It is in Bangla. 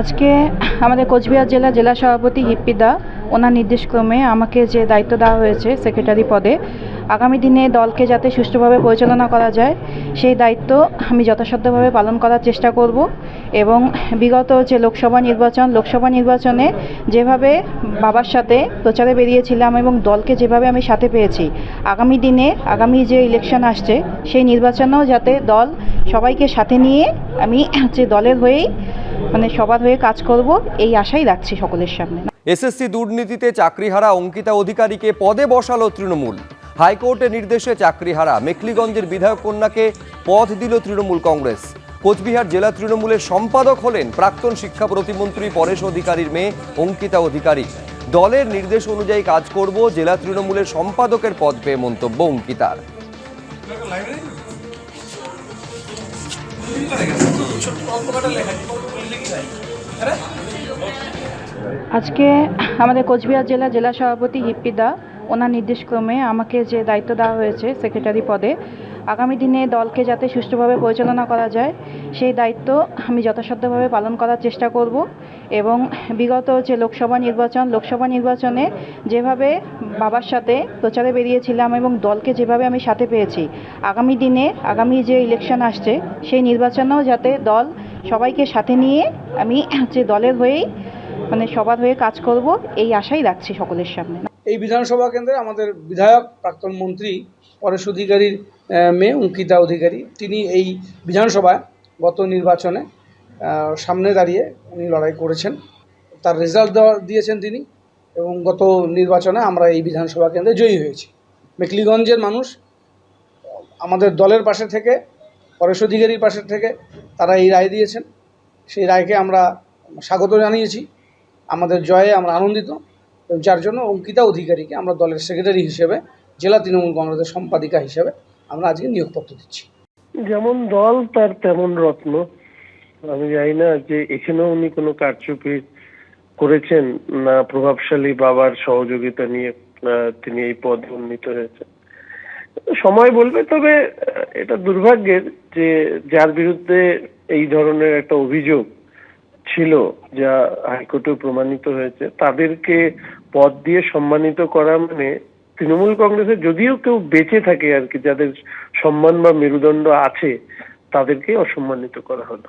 আজকে আমাদের কোচবিহার জেলা জেলা সভাপতি হিপ্পিদা ওনার নির্দেশক্রমে আমাকে যে দায়িত্ব দেওয়া হয়েছে সেক্রেটারি পদে, আগামী দিনে দলকে যাতে সুষ্ঠুভাবে পরিচালনা করা যায়, সেই দায়িত্ব আমি যথাসাধ্যভাবে পালন করার চেষ্টা করব এবং বিগত যে লোকসভা নির্বাচন, লোকসভা নির্বাচনে যেভাবে বাবার সাথে প্রচারে বেরিয়েছিলাম এবং দলকে যেভাবে আমি সাথে পেয়েছি, আগামী দিনে আগামী যে ইলেকশন আসছে, সেই নির্বাচনেও যাতে দল সবাইকে সাথে নিয়ে আমি যে দলের হয়েই মানে সবার হয়ে কাজ করব এই আশাই রাখছি সকলের সামনে। এসএসসি দুর্নীতিতে চাকরিহারা অঙ্কিতা অধিকারীকে পদে বসালো তৃণমূল। হাইকোর্টের নির্দেশে চাকরিহারা মেখলিগঞ্জের বিধায়ক কন্যাকে পদ দিল তৃণমূল কংগ্রেস। কোচবিহার জেলা তৃণমূলের সম্পাদক হলেন প্রাক্তন শিক্ষা প্রতিমন্ত্রী পরেশ অধিকারীর মেয়ে অঙ্কিতা অধিকারী। দলের নির্দেশ অনুযায়ী কাজ করব জেলা তৃণমূলের সম্পাদকের পদ পেয়ে মন্তব্য অঙ্কিতার। আজকে আমাদের কোচবিহার জেলা জেলা সভাপতি হিপ্পিদা ওনার নির্দেশক্রমে আমাকে যে দায়িত্ব দেওয়া হয়েছে সেক্রেটারি পদে, আগামী দিনে দলকে যাতে সুষ্ঠুভাবে পরিচালনা করা যায়, সেই দায়িত্ব আমি যথাসাধ্যভাবে পালন করার চেষ্টা করব এবং বিগত যে লোকসভা নির্বাচন, লোকসভা নির্বাচনে যেভাবে বাবার সাথে প্রচারে বেরিয়েছিলাম এবং দলকে যেভাবে আমি সাথে পেয়েছি, আগামী দিনে আগামী যে ইলেকশন আসছে, সেই নির্বাচনেও যাতে দল সবাইকে সাথে নিয়ে আমি যে দলের হয়েই মানে সবার হয়ে কাজ করব, এই আশাই রাখছি সকলের সামনে। এই বিধানসভা কেন্দ্রে আমাদের বিধায়ক, প্রাক্তন মন্ত্রী, পরেশ অধিকারীর মেয়ে অঙ্কিতা অধিকারী, তিনি এই বিধানসভায় গত নির্বাচনে সামনে দাঁড়িয়ে উনি লড়াই করেছেন। তার রেজাল্ট দিয়েছেন তিনি এবং গত নির্বাচনে আমরা এই বিধানসভা কেন্দ্রে জয়ী হয়েছি। মেকলিগঞ্জের মানুষ, আমাদের দলের পাশে থেকে পরেশ অধিকারীর পাশে থেকে তারা এই রায় দিয়েছেন। সেই রায়কে আমরা স্বাগত জানিয়েছি। আমাদের জয়ে আমরা আনন্দিত এবং যার জন্য অঙ্কিতা অধিকারীকে আমরা দলের সেক্রেটারি হিসেবে, জেলা তৃণমূল কংগ্রেসের সম্পাদিকা হিসেবে আমরা আজকে নিয়োগপত্র দিচ্ছি। যেমন দল, তার তেমন রত্ন। আমি জানি না যে এখানেও উনি কোনো কারচুপি করেছেন না প্রভাবশালী বাবার সহযোগিতা নিয়ে তিনি এই পদে উন্নীত হয়েছেন। সময় বলবে, তবে এটা দুর্ভাগ্যের যে যার বিরুদ্ধে এই ধরনের একটা অভিযোগ ছিল, যা হাইকোর্টে প্রমাণিত হয়েছে, তাদেরকে পদ দিয়ে সম্মানিত করা মানে তৃণমূল কংগ্রেসে যদিও কেউ বেঁচে থাকে আর কি, যাদের সম্মান বা মেরুদণ্ড আছে, তাদেরকে অসম্মানিত করা হলো।